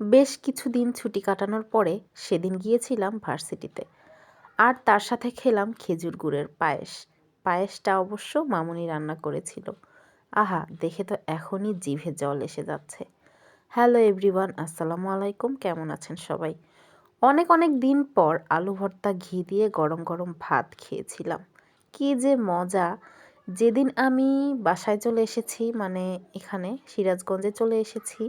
বেশ কিছুদিন ছুটি কাটানোর পরে সেদিন গিয়েছিলাম ভার্সিটিতে। আর তার সাথে খেলাম খেজুর গুড়ের পায়েস। পায়েসটা অবশ্য মামুনি রান্না করেছিল। আহা, দেখে তো এখনই জিভে জল এসে যাচ্ছে। হ্যালো এভরিওয়ান, আসসালামু আলাইকুম। কেমন আছেন সবাই? অনেক অনেক দিন পর আলু ভর্তা ঘি দিয়ে গরম গরম ভাত খেয়েছিলাম। কি যে মজা! যেদিন আমি বাসায় চলে এসেছি মানে এখানে সিরাজগঞ্জে চলে এসেছি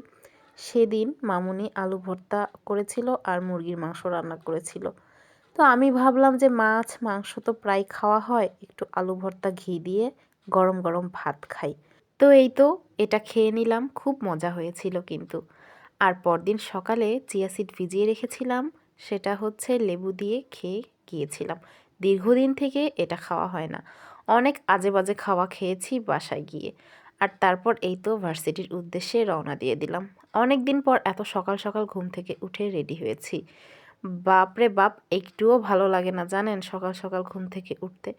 সেদিন মামুনি আলু ভর্তা করেছিল আর মুরগির মাংস রান্না করেছিল। তো আমি ভাবলাম যে মাছ, মাংস তো প্রায় খাওয়া হয়, একটু আলু ভর্তা ঘি দিয়ে গরম গরম ভাত খাই। তো এই তো এটা খেয়ে নিলাম, খুব মজা হয়েছিল কিন্তু। আর পরদিন সকালে চিয়া সিড ভিজিয়ে রেখেছিলাম, সেটা হচ্ছে লেবু দিয়ে খেয়ে গিয়েছিলাম। দীর্ঘদিন থেকে এটা খাওয়া হয় না। অনেক আজে বাজে খাওয়া খেয়েছি বাসায় গিয়ে। আর তারপর এই তো ভার্সিটির উদ্দেশ্যে রওনা দিয়ে দিলাম। অনেক দিন পর এত সকাল সকাল ঘুম থেকে উঠে রেডি হয়েছি। বাপরে বাপ, একটুও ভালো লাগে না জানেন সকাল সকাল ঘুম থেকে উঠতে।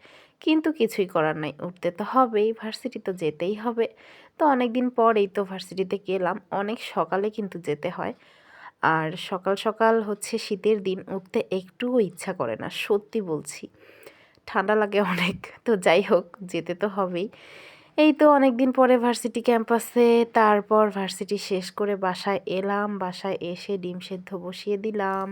কিন্তু কিছুই করার নাই, উঠতে তো হবেই, ভার্সিটি তো যেতেই হবে। তো অনেক দিন পর এই তো ভার্সিটিতে গেলাম, অনেক সকালে কিন্তু যেতে হয়। আর সকাল সকাল হচ্ছে শীতের দিন, উঠতে একটুও ইচ্ছা করে না, সত্যি বলছি। ঠান্ডা লাগে অনেক, তো যাই হোক, যেতে তো হবেই। এই তো অনেক দিন পরে ভার্সিটি ক্যাম্পাসে, তারপর ভার্সিটি শেষ করে বাসায় এলাম, বাসায় এসে ডিম সেদ্ধ বসিয়ে দিলাম।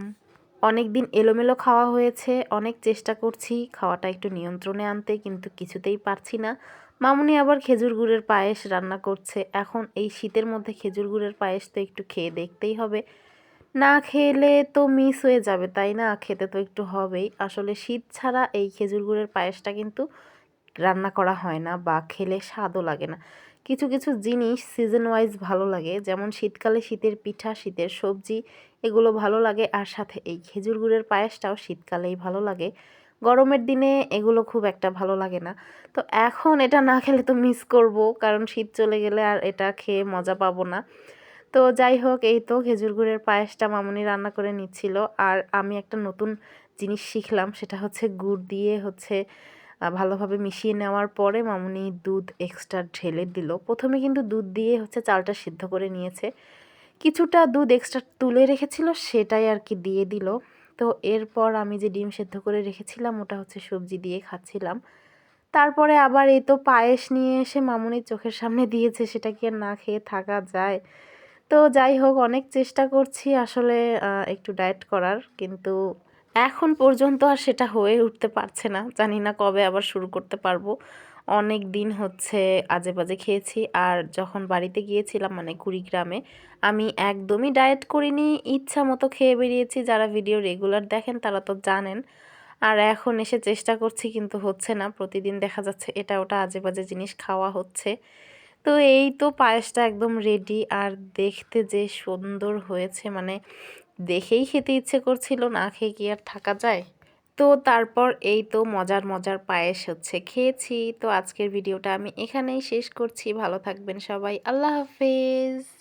অনেক দিন এলোমেলো খাওয়া হয়েছে, অনেক চেষ্টা করছি, খাওয়াটা একটু নিয়ন্ত্রণে আনতে, কিন্তু কিছুতেই পারছি না। মামুনি আবার খেজুর গুড়ের পায়েস রান্না করছে, এখন এই শীতের মধ্যে খেজুর গুড়ের পায়েস তো একটু খেয়ে দেখতেই হবে। না খেলে তো মিস হয়ে যাবে, তাই না? খেতে তো একটু হবেই। আসলে শীত ছাড়া এই খেজুর গুড়ের পায়েসটা কিন্তু রান্না করা হয় না বা খেলে স্বাদও লাগে না। কিছু কিছু জিনিস সিজন ওয়াইজ ভালো লাগে, যেমন শীতকালে শীতের পিঠা, শীতের সবজি, এগুলো ভালো লাগে। আর সাথে এই খেজুর গুড়ের পায়েসটাও শীতকালেই ভালো লাগে। গরমের দিনে এগুলো খুব একটা ভালো লাগে না। তো এখন এটা না খেলে তো মিস করব, কারণ শীত চলে গেলে আর এটা খেয়ে মজা পাবো না। তো যাই হোক, এই তো খেজুর গুড়ের পায়েসটা মামুনি রান্না করে নিচ্ছিল। আর আমি একটা নতুন জিনিস শিখলাম, সেটা হচ্ছে গুড় দিয়ে হচ্ছে ভালোভাবে মিশিয়ে নেওয়ার পরে মামুনি দুধ এক্সট্রা ঢেলে দিল। প্রথমে কিন্তু দুধ দিয়ে হচ্ছে চালটা সিদ্ধ করে নিয়েছে। কিছুটা দুধ এক্সট্রা তুলে রেখেছিল, সেটাই আর কি দিয়ে দিল। তো এরপর আমি যে ডিম সেদ্ধ করে রেখেছিলাম, ওটা হচ্ছে সবজি দিয়ে খাচ্ছিলাম। তারপরে আবার এই তো পায়েস নিয়ে এসে মামুনির চোখের সামনে দিয়েছে, সেটা কি আর না খেয়ে থাকা যায়। তো যাই হোক, অনেক চেষ্টা করছি আসলে একটু ডায়েট করার, কিন্তু এখন পর্যন্ত আর সেটা হয়ে উঠতে পারছে না। জানি না কবে আবার শুরু করতে পারব। অনেক দিন হচ্ছে আজে বাজে খেয়েছি আর যখন বাড়িতে গিয়েছিলাম মানে কুড়িগ্রামে, আমি একদমই ডায়েট করিনি, ইচ্ছা মতো খেয়ে বেরিয়েছি। যারা ভিডিও রেগুলার দেখেন তারা তো জানেন। আর এখন এসে চেষ্টা করছি কিন্তু হচ্ছে না। প্রতিদিন দেখা যাচ্ছে এটা ওটা আজে বাজে জিনিস খাওয়া হচ্ছে। তো এই তো পায়েসটা একদম রেডি আর দেখতে যে সুন্দর হয়েছে। মানে দেখেই খেতে ইচ্ছে করছিল না খেয়ে কি আর থাকা যায়। তো তারপর এই তো মজার মজার পায়েস হচ্ছে, খেয়েছি। তো আজকের ভিডিওটা আমি এখানেই শেষ করছি। ভালো থাকবেন সবাই। আল্লাহ হাফেজ।